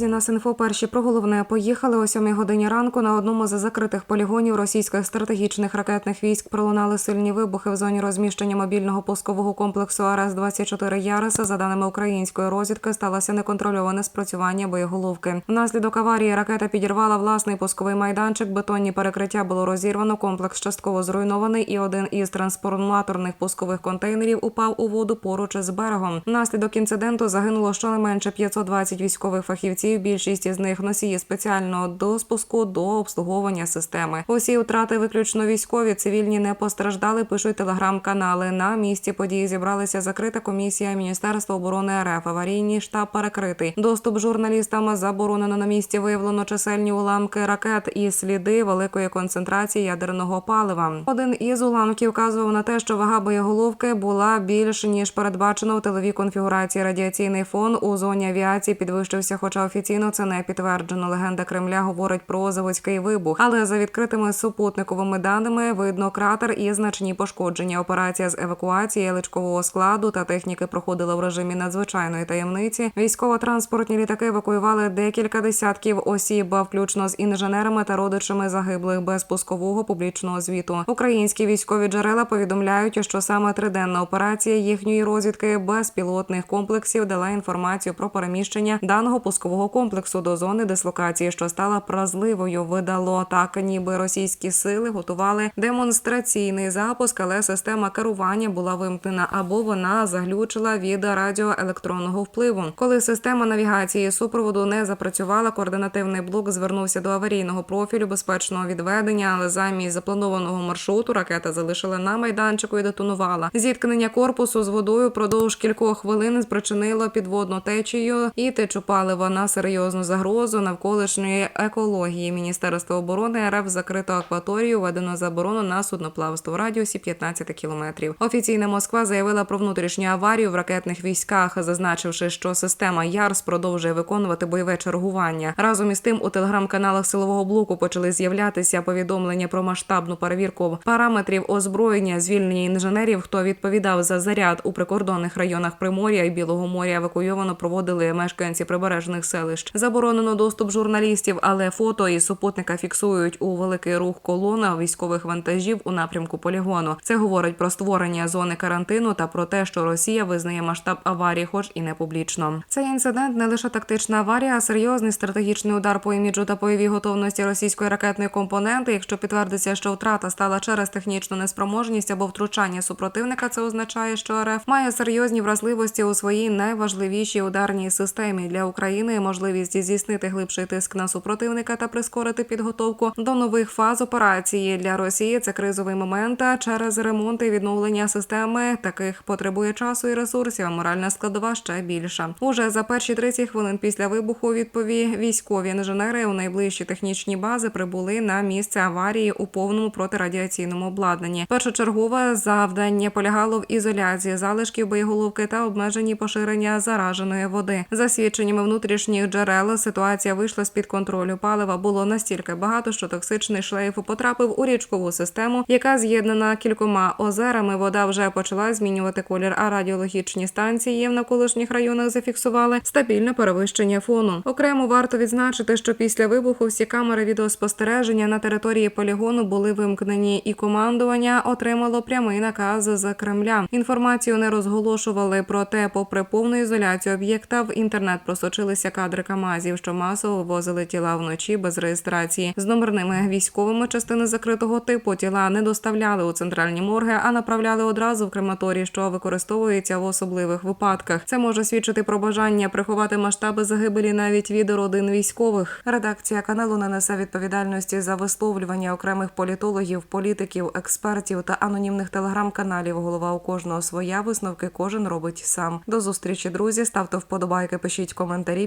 Друзі, на Синфо перші про поїхали о 7 годині ранку. На одному з закритих полігонів російських стратегічних ракетних військ пролунали сильні вибухи в зоні розміщення мобільного пускового комплексу АРС 24 Яриса. За даними української розвідки, сталося неконтрольоване спрацювання боєголовки. Внаслідок аварії ракета підірвала власний пусковий майданчик. Бетонні перекриття було розірвано. Комплекс частково зруйнований, і один із трансформаторних пускових контейнерів упав у воду поруч із берегом. Внаслідок інциденту загинуло щонайменше 520 військових фахівців. Більшість із них носії спеціального доспуску до обслуговування системи. Усі втрати виключно військові, цивільні не постраждали. Пишуть телеграм-канали. На місці події зібралася закрита комісія Міністерства оборони РФ. Аварійний штаб перекритий. Доступ журналістам заборонено на місці. Виявлено чисельні уламки ракет і сліди великої концентрації ядерного палива. Один із уламків вказував на те, що вага боєголовки була більш ніж передбачено в тиловій конфігурації. Радіаційний фон у зоні авіації підвищився, хоча офіційно це не підтверджено. Легенда Кремля говорить про заводський вибух, але за відкритими супутниковими даними видно кратер і значні пошкодження. Операція з евакуації личкового складу та техніки проходила в режимі надзвичайної таємниці. Військово-транспортні літаки евакуювали декілька десятків осіб, включно з інженерами та родичами загиблих без пускового публічного звіту. Українські військові джерела повідомляють, що саме триденна операція їхньої розвідки безпілотних комплексів дала інформацію про переміщення даного пускового комплексу до зони дислокації, що стала празливою. Видало так, ніби російські сили готували демонстраційний запуск, але система керування була вимкнена або вона заглючила від радіоелектронного впливу. Коли система навігації супроводу не запрацювала, координативний блок звернувся до аварійного профілю безпечного відведення, але замість запланованого маршруту ракета залишила на майданчику і детонувала. Зіткнення корпусу з водою продовж кількох хвилин спричинило підводну течію і течу палива на серйозну загрозу навколишньої екології. Міністерство оборони РФ закрито акваторію, введено заборону на судноплавство в радіусі 15 кілометрів. Офіційна Москва заявила про внутрішню аварію в ракетних військах, зазначивши, що система ЯРС продовжує виконувати бойове чергування. Разом із тим у телеграм-каналах силового блоку почали з'являтися повідомлення про масштабну перевірку параметрів озброєння, звільнення інженерів, хто відповідав за заряд у прикордонних районах Примор'я і Білого моря. Евакуйовано проводили мешканці прибережних селищ. Заборонено доступ журналістів, але фото із супутника фіксують у великий рух колона військових вантажів у напрямку полігону. Це говорить про створення зони карантину та про те, що Росія визнає масштаб аварії, хоч і не публічно. Цей інцидент не лише тактична аварія, а серйозний стратегічний удар по іміджу та бойовій готовності російської ракетної компоненти. Якщо підтвердиться, що втрата стала через технічну неспроможність або втручання супротивника, це означає, що РФ має серйозні вразливості у своїй найважливішій ударній системі для України. Можливість здійснити глибший тиск на супротивника та прискорити підготовку до нових фаз операції для Росії. Це кризовий момент а через ремонт і відновлення системи. Таких потребує часу і ресурсів. а Моральна складова ще більша. Уже за перші 30 хвилин після вибуху відпові військові інженери у найближчі технічні бази прибули на місце аварії у повному протирадіаційному обладнанні. Першочергове завдання полягало в ізоляції залишків боєголовки та обмеженні поширення зараженої води. За свідченнями внутрішніх джерел ситуація вийшла з під контролю. Палива було настільки багато, що токсичний шлейф потрапив у річкову систему, яка з'єднана кількома озерами. Вода вже почала змінювати колір, а радіологічні станції в навколишніх районах зафіксували стабільне перевищення фону. Окремо варто відзначити, що після вибуху всі камери відеоспостереження на території полігону були вимкнені, і командування отримало прямий наказ з Кремля. Інформацію не розголошували. Проте, попри повну ізоляцію об'єкта, в інтернет просочилися кадри камазів, що масово возили тіла вночі без реєстрації з номерними військовими частини закритого типу. Тіла не доставляли у центральні морги, а направляли одразу в крематорії, що використовується в особливих випадках. Це може свідчити про бажання приховати масштаби загибелі навіть від родин військових. Редакція каналу не несе відповідальності за висловлювання окремих політологів, політиків, експертів та анонімних телеграм-каналів. Голова у кожного своя висновки кожен робить сам. До зустрічі, друзі. Ставте вподобайки, пишіть коментарі,